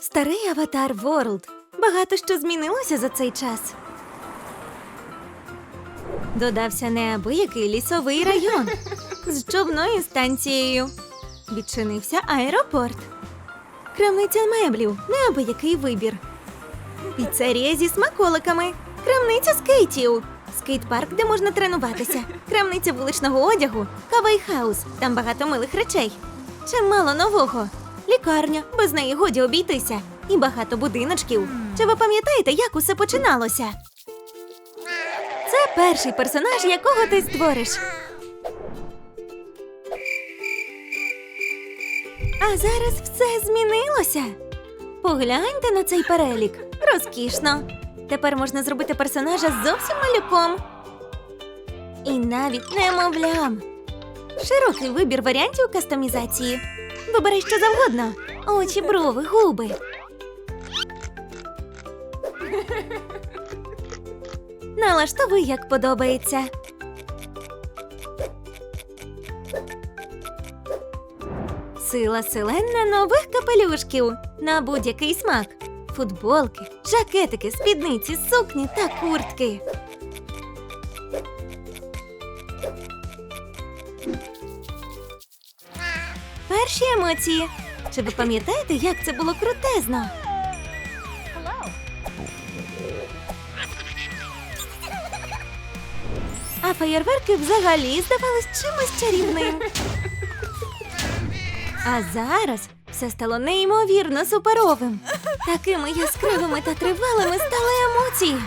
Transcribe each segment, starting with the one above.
Старий аватар Ворлд. Багато що змінилося за цей час. Додався неабиякий лісовий район з човною станцією. Відчинився аеропорт. Крамниця меблів неабиякий вибір. Піцерія зі смаколиками. Крамниця скейтів. Скейт-парк, де можна тренуватися. Крамниця вуличного одягу. Кава і хаус. Там багато милих речей. Чимало нового. Лікарня, без неї годі обійтися. І багато будиночків. Чи ви пам'ятаєте, як усе починалося? Це перший персонаж, якого ти створиш. А зараз все змінилося. Погляньте на цей перелік. Розкішно. Тепер можна зробити персонажа зовсім малюком. І навіть немовлям. Широкий вибір варіантів кастомізації. Вибирай що завгодно. Очі, брови, губи. Налаштовуй, як подобається. Сила селена нових капелюшків на будь-який смак. Футболки, жакетики, спідниці, сукні та куртки. Перші емоції. Чи ви пам'ятаєте, як це було крутезно? А феєрверки взагалі здавались чимось чарівним. А зараз все стало неймовірно суперовим. Такими яскравими та тривалими стали емоції.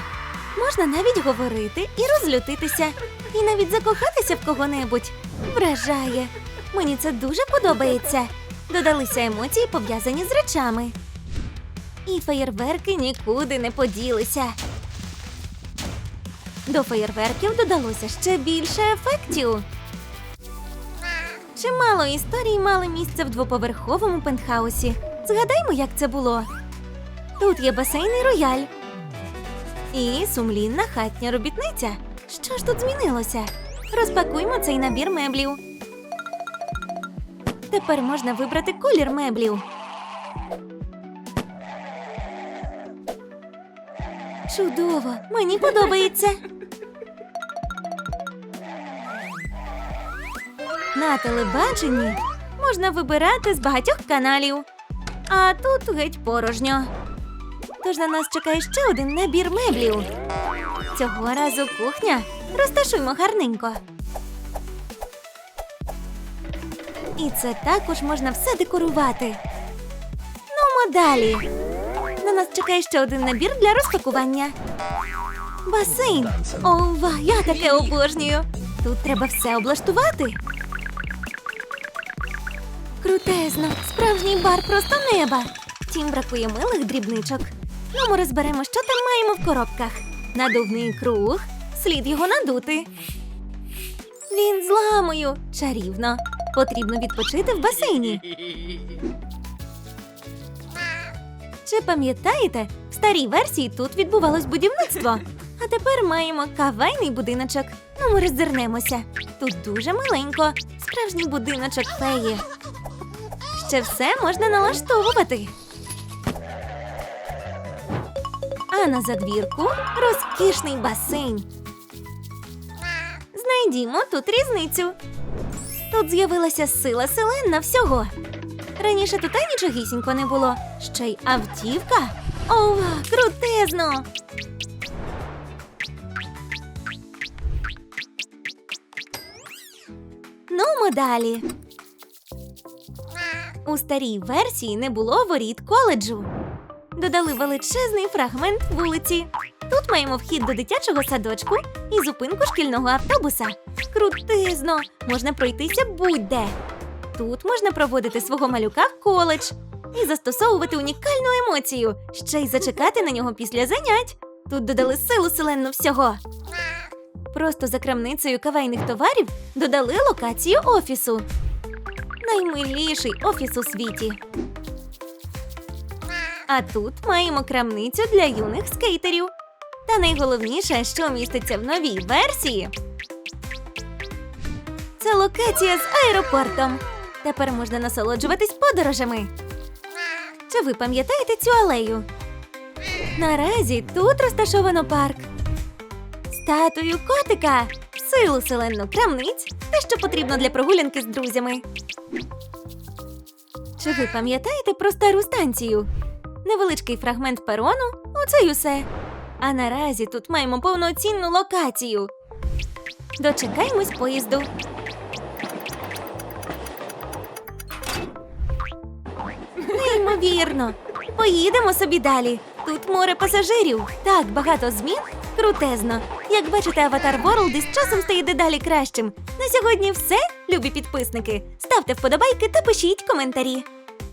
Можна навіть говорити і розлютитися, і навіть закохатися в кого-небудь. Вражає. Мені це дуже подобається. Додалися емоції, пов'язані з речами. І феєрверки нікуди не поділися. До феєрверків додалося ще більше ефектів. Чимало історій мали місце в двоповерховому пентхаусі. Згадаймо, як це було. Тут є басейн і рояль. І сумлінна хатня робітниця. Що ж тут змінилося? Розпакуймо цей набір меблів. Тепер можна вибрати колір меблів. Чудово! Мені подобається. На телебаченні можна вибирати з багатьох каналів. А тут геть порожньо. Тож на нас чекає ще один набір меблів. Цього разу кухня. Розташуймо гарненько. І це також можна все декорувати. Ну, далі. На нас чекає ще один набір для розпакування. Басейн. Ова, я таке обожнюю. Тут треба все облаштувати. Крутезно, справжній бар просто неба. Втім, бракує милих дрібничок. Ну, ми розберемо, що там маємо в коробках. Надувний круг, слід його надути. Він з ламою. Чарівно. Потрібно відпочити в басейні. Чи пам'ятаєте, в старій версії тут відбувалось будівництво. А тепер маємо кавайний будиночок. Ну, ми роззирнемося. Тут дуже миленько. Справжній будиночок феї. Ще все можна налаштовувати. А на задвірку розкішний басейн. Знайдімо тут різницю. Тут з'явилася сила селена всього. Раніше тут нічогісінько не було. Ще й автівка. Ова, крутезно! Ну, ми далі. У старій версії не було воріт коледжу. Додали величезний фрагмент вулиці. Тут маємо вхід до дитячого садочку і зупинку шкільного автобуса. Крутизно! Можна пройтися будь-де. Тут можна проводити свого малюка в коледж і застосовувати унікальну емоцію, ще й зачекати на нього після занять. Тут додали силу селенну всього. Просто за крамницею кавайних товарів додали локацію офісу. Наймиліший офіс у світі. А тут маємо крамницю для юних скейтерів. Та найголовніше, що міститься в новій версії. Це локація з аеропортом. Тепер можна насолоджуватись подорожами. Чи ви пам'ятаєте цю алею? Наразі тут розташовано парк. Статую котика, силу селенну крамниць те, що потрібно для прогулянки з друзями. Чи ви пам'ятаєте про стару станцію? Невеличкий фрагмент перону оце й усе. А наразі тут маємо повноцінну локацію. Дочекаємось поїзду. Неймовірно. Поїдемо собі далі. Тут море пасажирів. Так багато змін. Крутезно. Як бачите, аватар World із часом стає дедалі кращим. На сьогодні все, любі підписники. Ставте вподобайки та пишіть коментарі.